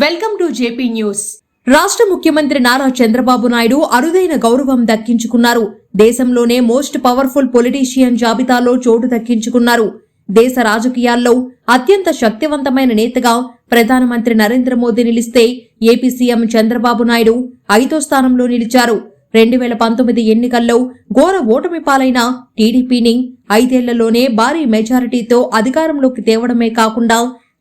Welcome to JP news. రాష్ట్ర ముఖ్యమంత్రి నారా చంద్రబాబు నాయుడు అరుదైన గౌరవం దక్కించుకున్నారు. దేశంలోనే మోస్ట్ పవర్ఫుల్ పొలిటీషియన్ జాబితాలో చోటు దక్కించుకున్నారు. దేశ రాజకీయాల్లో అత్యంత శక్తివంతమైన నేతగా ప్రధానమంత్రి నరేంద్ర మోదీ నిలిస్తే ఏపీ సీఎం చంద్రబాబు నాయుడు ఐదో స్థానంలో నిలిచారు. రెండు వేల పంతొమ్మిది ఎన్నికల్లో ఘోర ఓటమి పాలైన టీడీపీని ఐదేళ్ళలోనే భారీ మెజారిటీతో అధికారంలోకి తేవడమే కాకుండా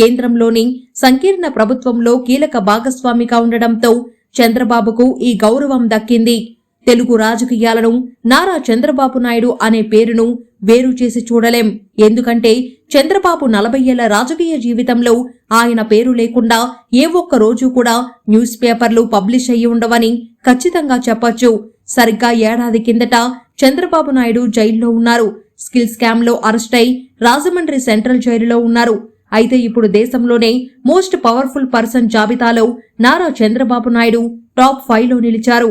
కేంద్రంలోని సంకీర్ణ ప్రభుత్వంలో కీలక భాగస్వామిగా ఉండడంతో చంద్రబాబుకు ఈ గౌరవం దక్కింది. తెలుగు రాజకీయాలను నారా చంద్రబాబు నాయుడు అనే పేరును వేరు చేసి చూడలేం. ఎందుకంటే చంద్రబాబు నలభై ఏళ్ళ రాజకీయ జీవితంలో ఆయన పేరు లేకుండా ఏ ఒక్క రోజు కూడా న్యూస్ పేపర్లు పబ్లిష్ అయ్యి ఉండవని ఖచ్చితంగా చెప్పొచ్చు. సరిగ్గా ఏడాది కిందట చంద్రబాబు నాయుడు జైల్లో ఉన్నారు. స్కిల్ స్కామ్లో అరెస్ట్ అయి రాజమండ్రి సెంట్రల్ జైలులో ఉన్నారు. అయితే ఇప్పుడు దేశంలోనే మోస్ట్ పవర్ఫుల్ పర్సన్ జాబితాలో నారా చంద్రబాబు నాయుడు టాప్ ఫైవ్లో నిలిచారు.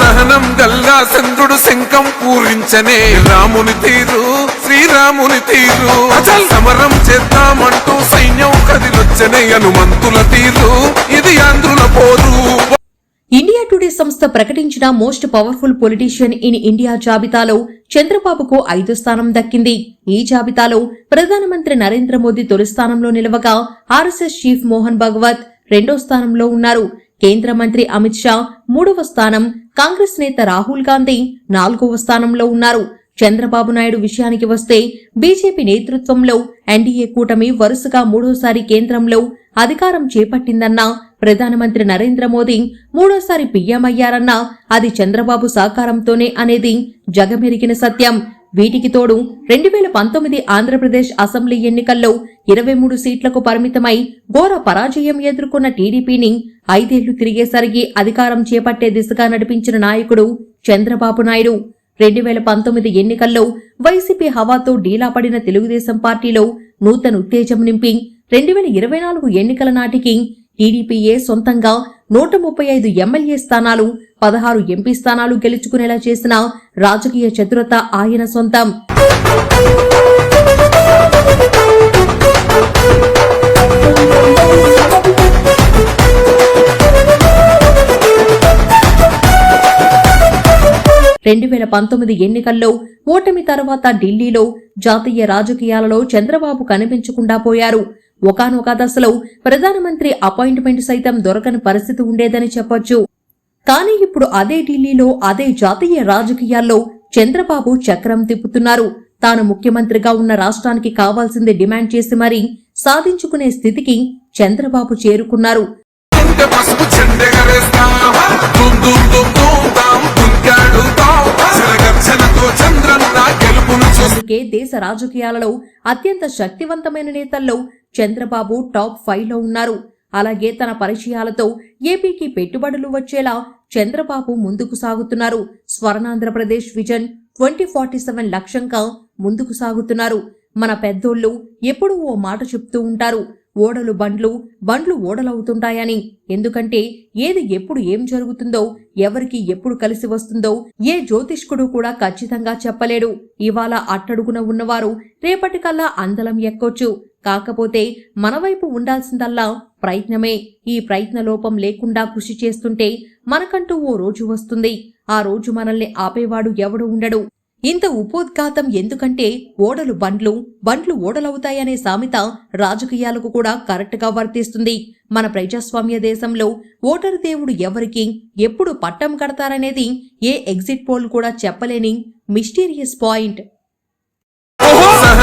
సహనం గల్లా చంద్రుడు శంఖం పూరించనే. రాముని తీరు శ్రీరాముని తీరు. సమరం చేద్దామంటూ సైన్యం కదిలొచ్చనే. హనుమంతుల తీరు ఇది ఆంధ్రుల పోరు. ఇండియా టుడే సంస్థ ప్రకటించిన most powerful politician in India జాబితాలో చంద్రబాబుకు ఐదో స్థానం దక్కింది. ఈ జాబితాలో ప్రధానమంత్రి నరేంద్ర మోదీ తొలి స్థానంలో నిలవగా ఆర్ఎస్ఎస్ చీఫ్ మోహన్ భగవత్ రెండో స్థానంలో ఉన్నారు. కేంద్ర మంత్రి అమిత్ షా మూడవ స్థానం కాంగ్రెస్ నేత రాహుల్ గాంధీ నాలుగవ స్థానంలో ఉన్నారు. చంద్రబాబు నాయుడు విషయానికి వస్తే బీజేపీ నేతృత్వంలో ఎన్డీఏ కూటమి వరుసగా మూడోసారి కేంద్రంలో అధికారం చేపట్టిందన్నా ప్రధానమంత్రి నరేంద్ర మోదీ మూడోసారి పీఎం అయ్యారన్నా అది చంద్రబాబు సహకారంతోనే అనేది జగమెరిగిన సత్యం. వీటికి తోడు రెండు వేల పంతొమ్మిది ఆంధ్రప్రదేశ్ అసెంబ్లీ ఎన్నికల్లో ఇరవై మూడు సీట్లకు పరిమితమై ఘోర పరాజయం ఎదుర్కొన్న టీడీపీని ఐదేళ్ళు తిరిగేసరికి అధికారం చేపట్టే దిశగా నడిపించిన నాయకుడు చంద్రబాబు నాయుడు. రెండు వేల పంతొమ్మిది ఎన్నికల్లో వైసీపీ హవాతో డీలా పడిన తెలుగుదేశం పార్టీలో నూతన ఉత్తేజం నింపి రెండు వేల ఇరవై నాలుగు ఎన్నికల నాటికి టీడీపీఏ సొంతంగా నూట ముప్పై ఐదు ఎమ్మెల్యే స్థానాలు పదహారు ఎంపీ స్థానాలు గెలుచుకునేలా చేసిన రాజకీయ చతురత ఆయన సొంతం. రెండు వేల పంతొమ్మిది ఎన్నికల్లో ఓటమి తర్వాత ఢిల్లీలో జాతీయ రాజకీయాలలో చంద్రబాబు కనిపించకుండా పోయారు. ఒకానొక దశలో ప్రధానమంత్రి అపాయింట్మెంట్ సైతం దొరకని పరిస్థితి ఉండేదని చెప్పొచ్చు. కానీ ఇప్పుడు అదే ఢిల్లీలో అదే జాతీయ రాజకీయాల్లో చంద్రబాబు చక్రం తిప్పుతున్నారు. తాను ముఖ్యమంత్రిగా ఉన్న రాష్ట్రానికి కావాల్సింది డిమాండ్ చేసి మరీ సాధించుకునే స్థితికి చంద్రబాబు చేరుకున్నారు. ఉంటే పసుపు చెండెగరేస్తాం దుమ్ దుమ్ దుమ్ దుమ్ తాం దుంకాడుతాం చంద్రన్న గెలుపును అందుకే దేశ రాజకీయాలలో అత్యంత శక్తివంతమైన నేతల్లో చంద్రబాబు టాప్ ఫైవ్లో ఉన్నారు. అలాగే తన పరిచయాలతో ఏపీకి పెట్టుబడులు వచ్చేలా చంద్రబాబు ముందుకు సాగుతున్నారు. Swarnandhrapradesh vision twenty forty seven లక్ష్యంగా ముందుకు సాగుతున్నారు. మన పెద్దోళ్ళు ఎప్పుడూ ఓ మాట చెప్తూ ఉంటారు. ఓడలు బండ్లు బండ్లు ఓడలవుతుంటాయని. ఎందుకంటే ఏది ఎప్పుడు ఏం జరుగుతుందో ఎవరికి ఎప్పుడు కలిసి వస్తుందో ఏ జ్యోతిష్కుడు కూడా ఖచ్చితంగా చెప్పలేడు. ఇవాళ అట్టడుగున ఉన్నవారు రేపటికల్లా అందలం ఎక్కొచ్చు. కాకపోతే మన వైపు ఉండాల్సిందల్లా ప్రయత్నమే. ఈ ప్రయత్న లోపం లేకుండా కృషి చేస్తుంటే మనకంటూ ఓ రోజు వస్తుంది. ఆ రోజు మనల్ని ఆపేవాడు ఎవడు ఉండడు. ఇంత ఉపోద్ఘాతం ఎందుకంటే ఓడలు బండ్లు బండ్లు ఓడలవుతాయనే సామెత రాజకీయాలకు కూడా కరెక్ట్గా వర్తిస్తుంది. మన ప్రజాస్వామ్య దేశంలో ఓటరు దేవుడు ఎవరికి ఎప్పుడు పట్టం కడతారనేది ఏ ఎగ్జిట్ పోల్ కూడా చెప్పలేని మిస్టీరియస్ పాయింట్.